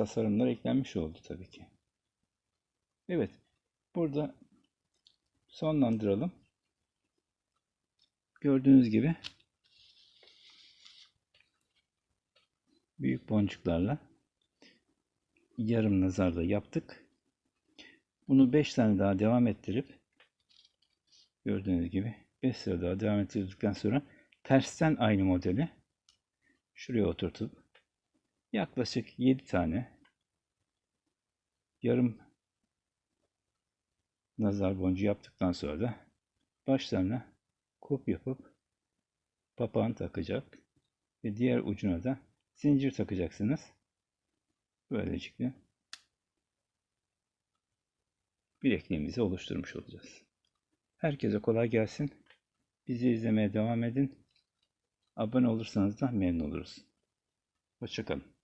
tasarımlar eklenmiş oldu tabii ki. Evet. Burada sonlandıralım. Gördüğünüz gibi büyük boncuklarla yarım nazarda yaptık. Bunu 5 tane daha devam ettirip gördüğünüz gibi 5 sıra daha devam ettirdikten sonra tersten aynı modeli şuraya oturtup yaklaşık 7 tane yarım nazar boncuğu yaptıktan sonra da başlarına kup yapıp papağan takacak ve diğer ucuna da zincir takacaksınız. Böylelikle bilekliğimizi oluşturmuş olacağız. Herkese kolay gelsin. Bizi izlemeye devam edin. Abone olursanız da memnun oluruz. Hoşçakalın.